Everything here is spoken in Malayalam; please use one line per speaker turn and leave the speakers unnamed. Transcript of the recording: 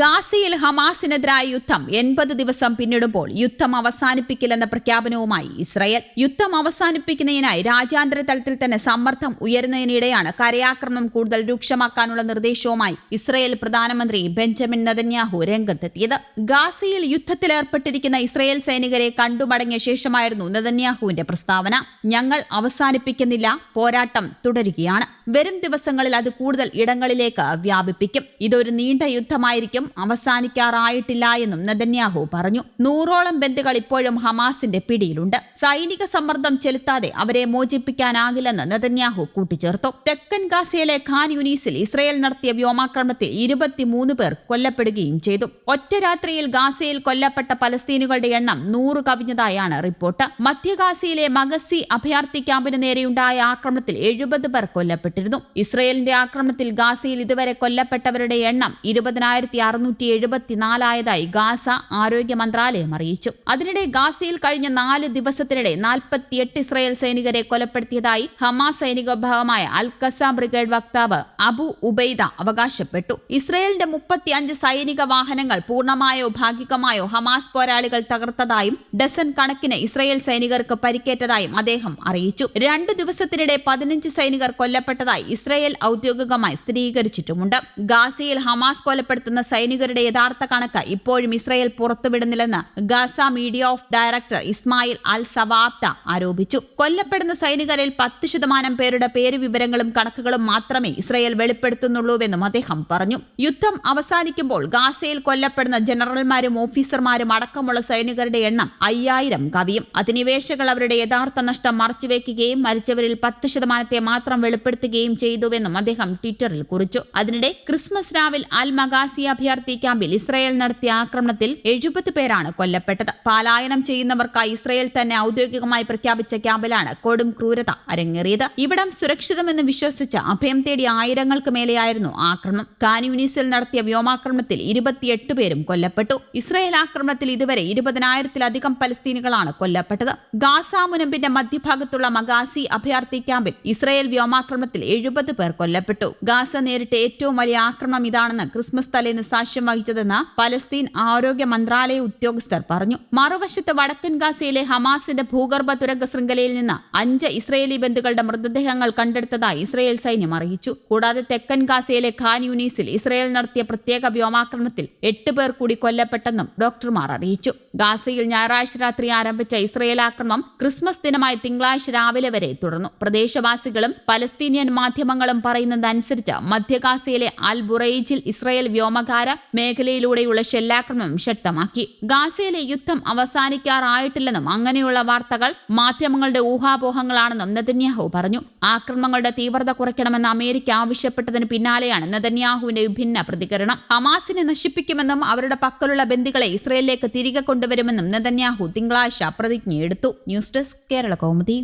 ഗാസയിൽ ഹമാസിനെതിരായ യുദ്ധം എൺപത് ദിവസം പിന്നിടുമ്പോൾ യുദ്ധം അവസാനിപ്പിക്കില്ലെന്ന പ്രഖ്യാപനവുമായി ഇസ്രയേൽ. യുദ്ധം അവസാനിപ്പിക്കുന്നതിനായി രാജ്യാന്തര തലത്തിൽ തന്നെ സമ്മർദ്ദം ഉയരുന്നതിനിടെയാണ് കരയാക്രമണം കൂടുതൽ രൂക്ഷമാക്കാനുള്ള നിർദ്ദേശവുമായി ഇസ്രയേൽ പ്രധാനമന്ത്രി ബെഞ്ചമിൻ നദന്യാഹു രംഗത്തെത്തിയത്. ഗാസയിൽ യുദ്ധത്തിലേർപ്പെട്ടിരിക്കുന്ന ഇസ്രയേൽ സൈനികരെ കണ്ടുമടങ്ങിയ ശേഷമായിരുന്നു നദന്യാഹുവിന്റെ പ്രസ്താവന. ഞങ്ങൾ അവസാനിപ്പിക്കുന്നില്ല പോരാട്ടം തുടരുകയാണ്. വരും ദിവസങ്ങളിൽ അത് കൂടുതൽ ഇടങ്ങളിലേക്ക് വ്യാപിപ്പിക്കും. ഇതൊരു നീണ്ട യുദ്ധമായിരിക്കും അവസാനിക്കാറായിട്ടില്ല എന്നും നെതന്യാഹു പറഞ്ഞു. നൂറോളം ബന്ധുക്കൾ ഇപ്പോഴും ഹമാസിന്റെ പിടിയിലുണ്ട്. സൈനിക സമ്മർദ്ദം ചെലുത്താതെ അവരെ മോചിപ്പിക്കാനാകില്ലെന്ന് നെതന്യാഹു കൂട്ടിച്ചേർത്തു. തെക്കൻ ഗാസയിലെ ഖാൻ യുനീസിൽ ഇസ്രയേൽ നടത്തിയ വ്യോമാക്രമണത്തിൽ ഇരുപത്തിമൂന്ന് പേർ കൊല്ലപ്പെടുകയും ചെയ്തു. ഒറ്റ രാത്രിയിൽ ഗാസയിൽ കൊല്ലപ്പെട്ട പലസ്തീനുകളുടെ എണ്ണം നൂറ് കവിഞ്ഞതായാണ് റിപ്പോർട്ട്. മധ്യഗാസയിലെ മഗസി അഭയാർത്ഥി ക്യാമ്പിന് നേരെയുണ്ടായ ആക്രമണത്തിൽ എഴുപത് പേർ കൊല്ലപ്പെട്ടിരുന്നു. ഇസ്രയേലിന്റെ ആക്രമണത്തിൽ ഗാസയിൽ ഇതുവരെ കൊല്ലപ്പെട്ടവരുടെ എണ്ണം ഇരുപതിനായിരത്തി അറുന്നൂറ്റി എഴുപത്തിനാലായതായി ഗാസ ആരോഗ്യ മന്ത്രാലയം അറിയിച്ചു. അതിനിടെ ഗാസയിൽ കഴിഞ്ഞ നാല് ദിവസത്തിനിടെ നാൽപ്പത്തിയെട്ട് ഇസ്രായേൽ സൈനികരെ കൊലപ്പെടുത്തിയതായി ഹമാസ് സൈനിക വിഭാഗമായ അൽ ഖസാം ബ്രിഗേഡ് വക്താവ് അബു ഉബൈദ അവകാശപ്പെട്ടു. ഇസ്രയേലിന്റെ മുപ്പത്തിയഞ്ച് സൈനിക വാഹനങ്ങൾ പൂർണമായോ ഭാഗികമായോ ഹമാസ് പോരാളികൾ തകർത്തതായും ഡസൻ കണക്കിന് ഇസ്രയേൽ സൈനികർക്ക് പരിക്കേറ്റതായും അദ്ദേഹം അറിയിച്ചു. രണ്ടു ദിവസത്തിനിടെ പതിനഞ്ച് സൈനികർ കൊല്ലപ്പെട്ടതായി ഇസ്രയേൽ ഔദ്യോഗികമായി സ്ഥിരീകരിച്ചിട്ടുമുണ്ട്. ഗാസയിൽ ഹമാസ് കൊലപ്പെടുത്തുന്ന സൈനികരുടെ യഥാർത്ഥ കണക്ക് ഇപ്പോഴും Israel പുറത്തുവിടുന്നില്ലെന്ന് Gaza media of director Ismail al സവാത്ത ആരോപിച്ചു. കൊല്ലപ്പെടുന്ന സൈനികരിൽ പത്ത് ശതമാനം പേരുടെ പേര് വിവരങ്ങളും കണക്കുകളും മാത്രമേ ഇസ്രയേൽ വെളിപ്പെടുത്തുന്നുള്ളൂവെന്നും അദ്ദേഹം പറഞ്ഞു. യുദ്ധം അവസാനിക്കുമ്പോൾ ഗാസയിൽ കൊല്ലപ്പെടുന്ന ജനറൽമാരും ഓഫീസർമാരും അടക്കമുള്ള സൈനികരുടെ എണ്ണം അയ്യായിരം കവിയും. അധിനിവേശകൾ അവരുടെ യഥാർത്ഥ നഷ്ടം മറച്ചുവെക്കുകയും മരിച്ചവരിൽ പത്ത് ശതമാനത്തെ മാത്രം വെളിപ്പെടുത്തുകയും ചെയ്തുവെന്നും അദ്ദേഹം ട്വിറ്ററിൽ കുറിച്ചു. അതിനിടെ ക്രിസ്മസ് രാവിൽ അൽ മഗാസി അഭയാർത്ഥി ക്യാമ്പിൽ ഇസ്രായേൽ നടത്തിയ ആക്രമണത്തിൽ എഴുപത് പേരാണ് കൊല്ലപ്പെട്ടത്. പലായനം ചെയ്യുന്നവർക്കായി ഇസ്രായേൽ തന്നെ ഔദ്യോഗികമായി പ്രഖ്യാപിച്ച ക്യാമ്പിലാണ് കൊടും ക്രൂരത അരങ്ങേറിയത്. ഇവിടം സുരക്ഷിതമെന്ന് വിശ്വസിച്ച് അഭയം തേടിയ ആയിരങ്ങൾക്ക് മേലെയായിരുന്നു ആക്രമണം. കാൻയൂനീസിൽ നടത്തിയ വ്യോമാക്രമണത്തിൽ ഇരുപത്തിയെട്ട് പേരും കൊല്ലപ്പെട്ടു. ഇസ്രായേൽ ആക്രമണത്തിൽ ഇതുവരെ ഇരുപതിനായിരത്തിലധികം പലസ്തീനുകളാണ് കൊല്ലപ്പെട്ടത്. ഗാസ മുനമ്പിന്റെ മധ്യഭാഗത്തുള്ള മഗാസി അഭയാർത്ഥി ക്യാമ്പിൽ ഇസ്രായേൽ വ്യോമാക്രമണത്തിൽ എഴുപത് പേർ കൊല്ലപ്പെട്ടു. ഗാസ നേരിട്ട ഏറ്റവും വലിയ ആക്രമണം ഇതാണെന്ന് ക്രിസ്മസ് തലേന്ന് സാക്ഷ്യം വഹിച്ചതെന്ന് പലസ്തീൻ ആരോഗ്യ മന്ത്രാലയ ഉദ്യോഗസ്ഥർ പറഞ്ഞു. മറുവശത്ത് വടക്കൻ ഗാസയിലെ ഹമാസിന്റെ ഭൂഗർഭ തുരങ്ക ശൃംഖലയിൽ നിന്ന് അഞ്ച് ഇസ്രയേലി ബന്ധുക്കളുടെ മൃതദേഹങ്ങൾ കണ്ടെടുത്തതായി ഇസ്രയേൽ സൈന്യം അറിയിച്ചു. കൂടാതെ തെക്കൻ ഗാസയിലെ ഖാൻ യൂനീസിൽ ഇസ്രയേൽ നടത്തിയ പ്രത്യേക വ്യോമാക്രമണത്തിൽ എട്ട് പേർ കൂടി കൊല്ലപ്പെട്ടെന്നും ഡോക്ടർമാർ അറിയിച്ചു. ഗാസയിൽ ഞായറാഴ്ച രാത്രി ആരംഭിച്ച ഇസ്രയേൽ ആക്രമണം ക്രിസ്മസ് ദിനമായ തിങ്കളാഴ്ച രാവിലെ വരെ തുടർന്നു. പ്രദേശവാസികളും പലസ്തീനിയൻ മാധ്യമങ്ങളും പറയുന്നതനുസരിച്ച് മധ്യഗാസയിലെ അൽ ബുറൈജിൽ ഇസ്രയേൽ വ്യോമകാര മേഖലയിലൂടെയുള്ള ഷെല്ലാക്രമണം ശക്തമാക്കി. ഗാസയിലെ യുദ്ധം അവസാനിക്കാറായിട്ടില്ലെന്നും അങ്ങനെയുള്ള വാർത്തകൾ മാധ്യമങ്ങളുടെ ഊഹാപോഹങ്ങളാണെന്നും നെതന്യാഹു പറഞ്ഞു. ആക്രമണങ്ങളുടെ തീവ്രത കുറയ്ക്കണമെന്ന് അമേരിക്ക ആവശ്യപ്പെട്ടതിന് പിന്നാലെയാണ് നെതന്യാഹുവിന്റെ വിഭിന്ന പ്രതികരണം. ഹമാസിനെ നശിപ്പിക്കുമെന്നും അവരുടെ പക്കലുള്ള ബന്ദികളെ ഇസ്രയേലിലേക്ക് തിരികെ കൊണ്ടുവരുമെന്നും നെതന്യാഹു തിങ്കളാഴ്ച പ്രതിജ്ഞയെടുത്തു. News desk Kerala Kaumudi.